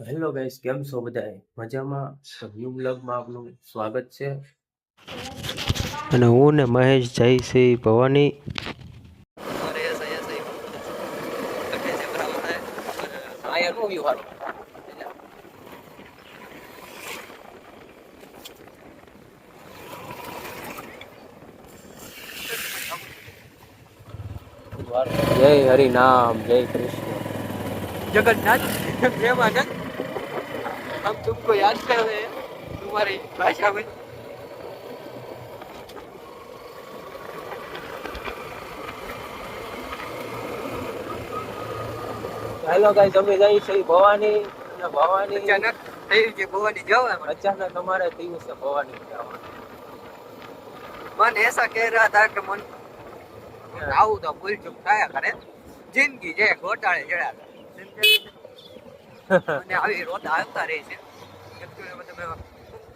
Hello guys કેમ છો બધા મજામાં? તો ન્યૂ બ્લોગમાં આપનું સ્વાગત છે. અને હું ને મહેશ જય શ્રી ભવાની. જય હરિ હરિનામ જય કૃષ્ણ. જગન્નાથ જય મહારાજ हम तुमको याद कर रहे हैं तुम्हारी भाषा में હેલો ગાઈસ અમે જઈ છે ભવાની અને ભવાની अचानक થયું છે ભવાની જવા અચાનક અમારે થયું છે ભવાની જવાનું. मन ऐसा कह रहा था कि मन આવું તો ભૂલ ચૂક થયા કરે જિંદગી જે ઘોટાળે જડ્યા અને આવી રોતા આવતા રહે છે. તમે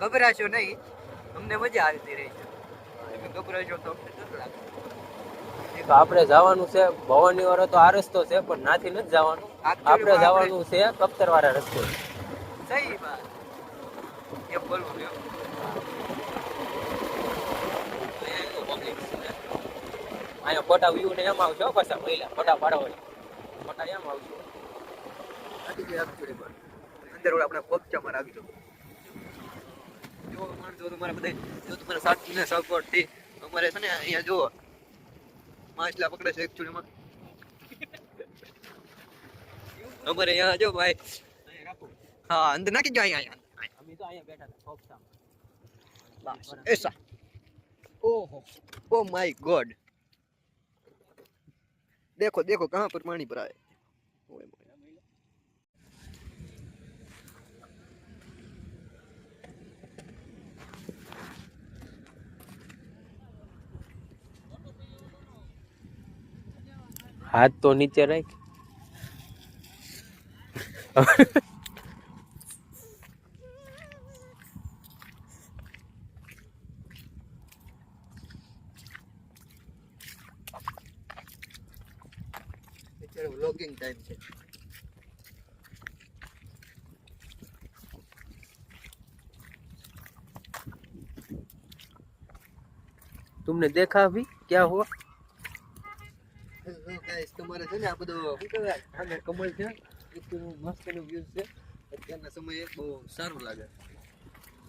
ગભરાશો નહીં અમને મજા આવતી રહી છે. તમે ગભરાશો તો અમને ડર લાગે તો આપણે જવાનું છે ભવાની વાળો તો આ રસ્તો છે પણ નાથી નથી જવાનું. આપણે જવાનું છે કપ્તર વાળા રસ્તો. સહી વાત. એમ બોલવું અહીંયા ફોટા વ્યૂ ને એમ આવશો પાછા મહિલા ફોટા પાડવા. ફોટા એમ આવશે આટી ગયા actually માં. અંદર ઓલા આપણા પગચામાં રાખજો જો માણસો તમારા બધા જો તમારા સાથ ને સપોર્ટ થી અમારે છે ને અહીંયા જો માછલા પકડે છે actually માં અમારે અહીંયા જો ભાઈ હા અંદર નાખી જો અહીંયા અહીંયા અમે તો અહીંયા બેઠા હતા ફોક્સામાં. બસ એસા ઓહો ઓ માય ગોડ देखो देखो कहाँ पर पानी भरा है હાથ તો નીચે રાખ અત્યારે વ્લોગિંગ ટાઈમ છે तुमने देखा अभी क्या हुआ તમારે છે ને આ બધો શું કહેવાય? આને કમળ છે. એટલું મસ્તનું વ્યૂ છે. અત્યારના સમયે બહુ સારું લાગે.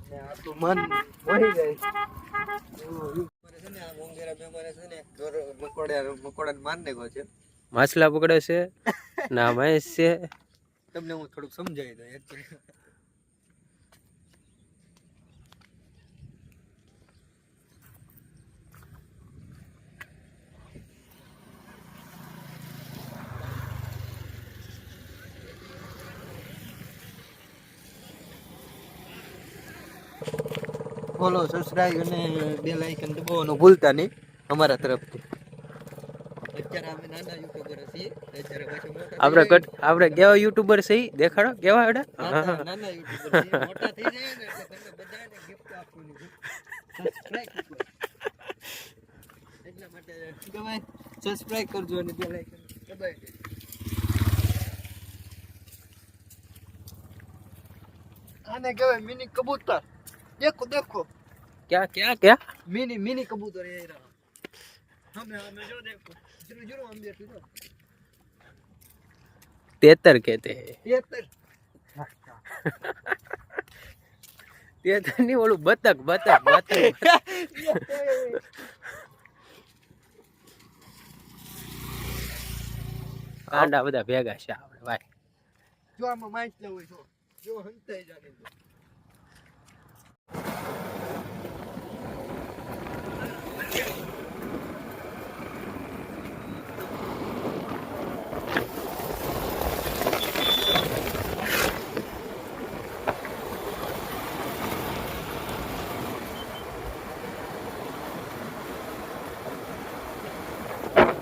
ને આ તો મન મોહી જાય. છે ને આ મોંઘેરા મેં છે ને મકોડા મકોડાને માર નાખ્યો છે. માછલા પકડે છે ના મહેશ છે. તમને હું થોડુંક સમજાવી દઉં actually. ફોલો સબસ્ક્રાઈબ અને બેલ આઇકન દબાવવાનું ભૂલતા નહીં અમારા તરફથી. આપણે કટ આપણે કેવા યુટ્યુબર છે દેખાડો કેવા એડા સબસ્ક્રાઇબ કરજો અને બેલ આઇકન દબાવી આને કહેવાય મિની કબૂતર. દેખો દેખો क्या क्या क्या मिनी मिनी कबूतर ये रहा हमें हमें जो देखो जरूर जरूर हम देखो तो तेतर कहते हैं ये तर તેતર ની ઓલું બતક બતક બતક કાંડા બધા ભેગા છે આપણે ભાઈ જો આમાં માઇક લેવું છો જો હંતાઈ જાને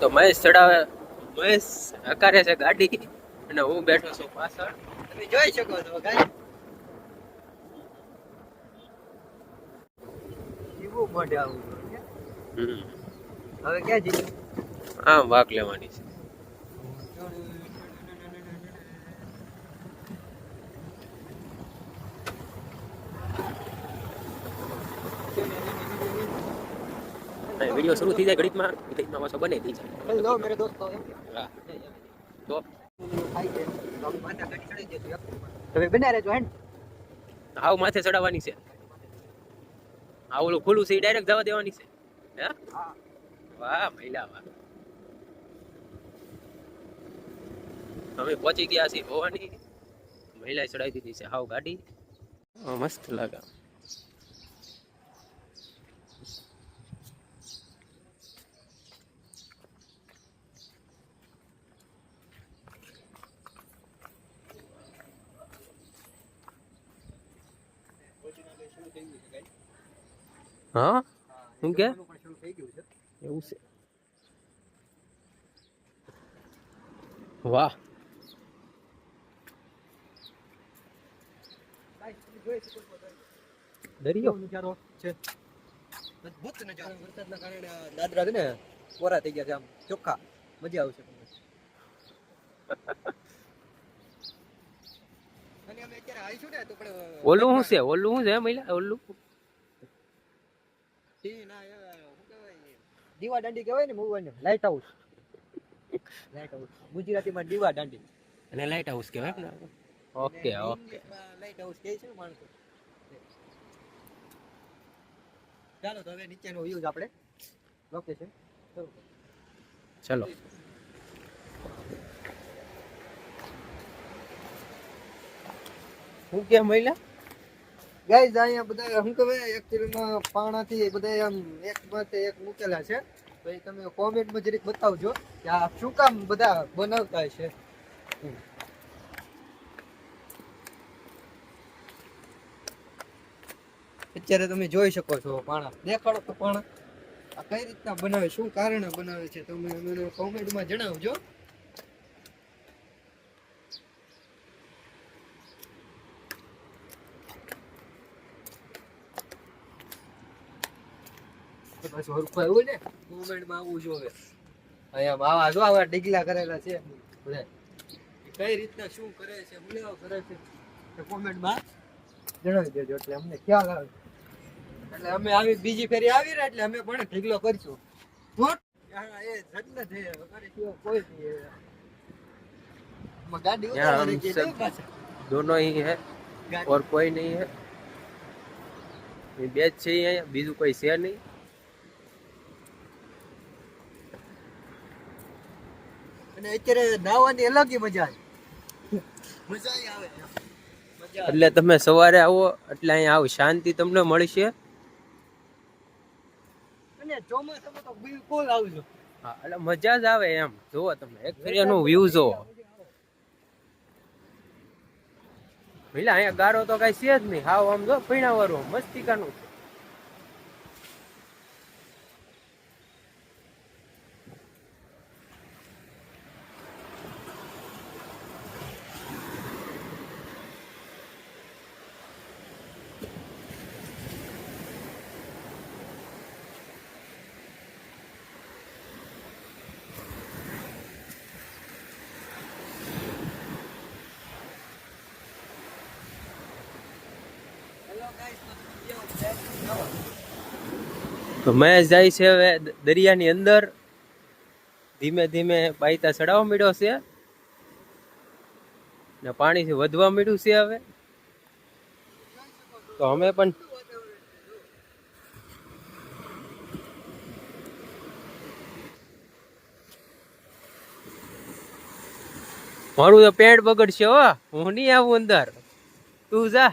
તો મહેશ ચડાવે. મહેશ હકારે છે ગાડી. અને હું બેઠો છું પાછળ. તમે જોઈ શકો છો ગાડી. જીવું મોઢે આવું. હવે ક્યાં જીવું? આમ વાક લેવાની છે. વીડિયો શરૂ થઈ જાય ઘડીકમાં ઘડીકમાં પાછો બને થઈ જાય. લો મેરે દોસ્તો હા. તો. તમે બના રહેજો હે હાવ માથે ચડાવવાની છે. આ ઓલું ખુલ્લું છે ડાયરેક્ટ જવા દેવાની છે. હે? હા. વાહ મહિલા વાહ. અમે પહોંચી ગયા છીએ ભવાની. મહિલાએ ચડાવી દીધી છે હાવ ગાડી. મસ્ત લાગે. હા? શું કે? એવું છે. વાહ. દરિયો. છે? અદ્ભુત નજારો. વરસાદના કારણે દાદરા છે ને કોરા થઈ ગયા છે આમ ચોખ્ખા. મજા આવશે તમને અને અમે અત્યારે આવીશું ને તો પણ ઓલું શું છે? ઓલું શું છે મહિલા? ઓલું? દીવા દાંડી કહેવાય ને મૂવવાને લાઇટ હાઉસ લાઇટ હાઉસ ગુજરાતીમાં દીવા દાંડી. અને લાઇટ હાઉસ કહેવાય ને ઓકે ઓકે. લાઇટ હાઉસ કહે છે માણસો. ચાલો તો હવે નીચેનો વ્યૂ આપણે લોકેશન ચલો. શું કે મહિલા? ગાઈઝ અહીંયા બધા, શું કહેવાય એકચ્યુઅલીમાં પાણાથી બધા આમ એક માથે એક મૂકેલા છે. તો તમે કોમેન્ટમાં જરીક બતાવજો કે આ શું કામ બધા બનાવતા છે અત્યારે તમે જોઈ શકો છો પાણા. દેખાડો તો પાણા. આ કઈ રીતના બનાવે, શું કારણે બનાવે છે, તમે મને કોમેન્ટમાં જણાવજો. પાછું હરખું આવ્યું ને કોમેન્ટમાં આવવું જોઈએ અહીંયા આવા જો આવા ડીગલા કરેલા છે બધા એ કઈ રીતના શું કરે છે મુલાવ કરે છે તો કોમેન્ટમાં જણાવી દેજો એટલે અમને ખ્યાલ આવે એટલે અમે આવી બીજી ફેરી આવી ને એટલે અમે પણ ઢીગલો કરીશું ધોટ. હા, એ જન્નત છે અમારે સિવાય કોઈ નહીં આમાં ગાડી યહાં ઉતારવાની હમ કે સબ- નહીં પાછા? दोनों ही है ગાડી- और कोई नहीं है ये बेच છે અહીંયા બીજું કોઈ છે અને અત્યારે નાવાની અલગ મજા મજા આવે. છે. મજા આવે. એટલે તમે સવારે આવો એટલે અહીંયા આવ શાંતિ તમને મળશે. અને ચોમાસામાં તો બિલકુલ આવજો હા એટલે મજા જ આવે એમ. જોવો તમે એક ફેરી એનો વ્યૂ જોવો. ભીલા અહીંયા ગારો તો કઈ છે જ નહીં. હાવ આમ જો પીણા મસ્તી મસ્તિકાનું. છે તો મહેશ જાય છે હવે દરિયાની અંદર. ધીમે ધીમે પાયતા ચડાવવા મળ્યો છે. ને પાણીથી વધવા મળ્યું છે હવે. તો અમે પણ મારું તો પેન્ટ બગડશે હો. હું નહીં આવું અંદર. તું જા.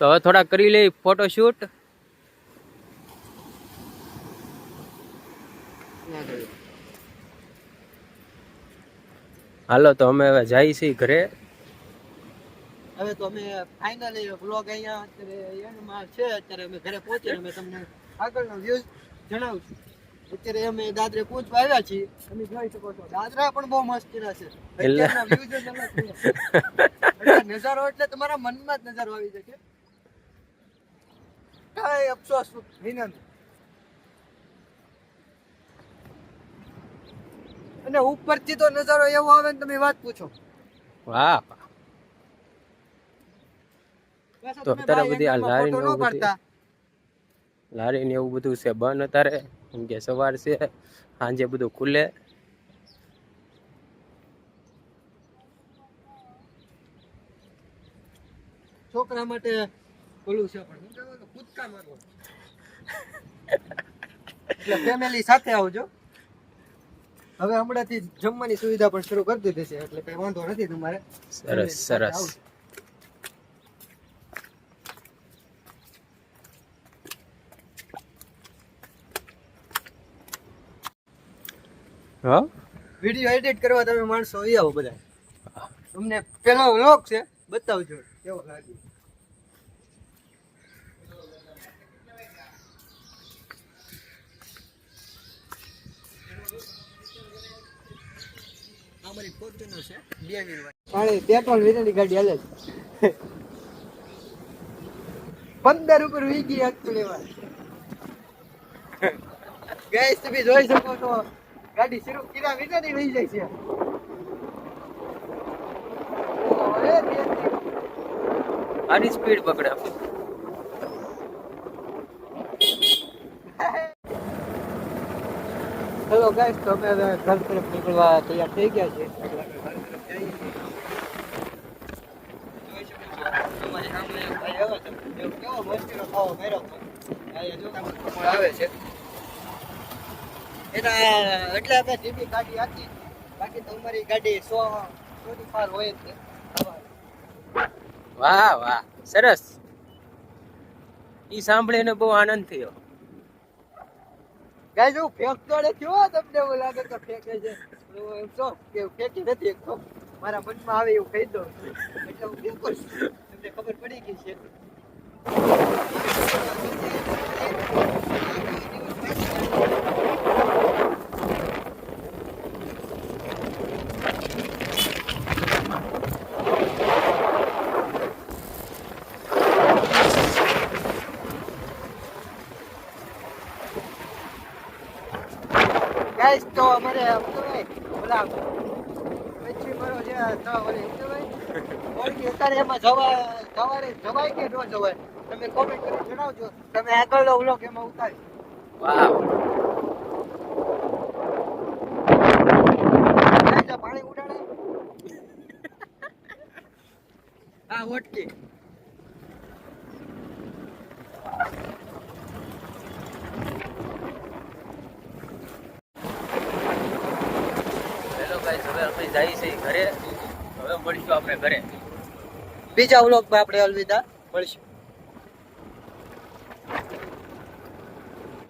તો હવે થોડા કરી લઈ ફોટોશૂટ. હાલો, તો અમે હવે જઈ છીએ ઘરે. હવે તો અમે ફાઇનલી વ્લોગ અહીંયા અત્યારે એન્ડમાં છે. અત્યારે અમે ઘરે પહોંચીને અમે તમને આગળનો વ્યૂઝ જણાવશું. અત્યારે અમે દાદરે પહોંચવા આવ્યા છીએ. તમે જોઈ શકો છો દાદરા પણ બહુ મસ્તીના છે. એટલે- અત્યારના views જ અલગ છે. એટલે નજારો એટલે તમારા મનમાં જ નજારો આવી જશે. કાંઈ અફસોસ વિનંતી. અને ઉપરથી તો નજારો એવો આવે ને તમે વાત પૂછો. વાહ. વાહ. તો અત્યારે બધી આ લારી ને એવું બધી લારી ને એવું બધું છે બંધ અત્યારે. કેમ કે સવાર છે સાંજે બધું ખુલે. છોકરા માટે ઓલું છે પણ કૂદકા મારવા. એટલે ફેમિલી સાથે આવજો. હવે હમણાંથી જમવાની સુવિધા પણ શરૂ કરી દીધી છે એટલે કઈ વાંધો નથી તમારે. સરસ સરસ. હા? વીડિયો એડિટ કરવા તમે માણસો આવી આવો બધા. તમને પેલો વ્લોગ છે બતાવજો કેવો લાગ્યો અમારી ફોર્ચ્યુનર છે બે વ્હીલ વાળી પેટ્રોલ ગાડી હાલે છે. પંદર ઉપર વીગી હકતું લેવા ગેસ તમે જોઈ શકો છો. ગાડી શરૂ કીધા વિના ની લઈ જાય છે. આની સ્પીડ પકડે હેલો ગાઈસ તો અમે હવે ઘર તરફ નીકળવા તૈયાર થઈ ગયા છે. આવે છે. એના એટલે અમે ધીમી ગાડી હતી બાકી તો અમારી ગાડી સો સોની પાર હોય જ વાહ વાહ સરસ. ઈ સાંભળીને બહુ આનંદ થયો. ગાઈસ હું ફેંકતો થયો તમને એવું લાગે કે ફેંકે છે. હું એમ છો કે ફેંકી નથી એક મારા મનમાં આવે એવું કહી દો એટલે હું ફેંકું તમને ખબર પડી ગઈ છે. ગાઈસ તો અમારે એમ કહેવાય ઓલા પછી મારો જે તો એમ કહેવાય? ઓળખી અત્યારે એમાં જવા જવાય જવાય કે ન જવાય? તમે કોમેન્ટ કરી જણાવજો. તમે આગળનો વ્લોગ એમાં ઉતારી. વાહ પાણી ઉડાડે. હા ઓટકી હેલો જઈએ છીએ ઘરે. હવે મળીશું આપણે ઘરે. બીજા વ્લોગમાં આપણે અલવિદા મળશું.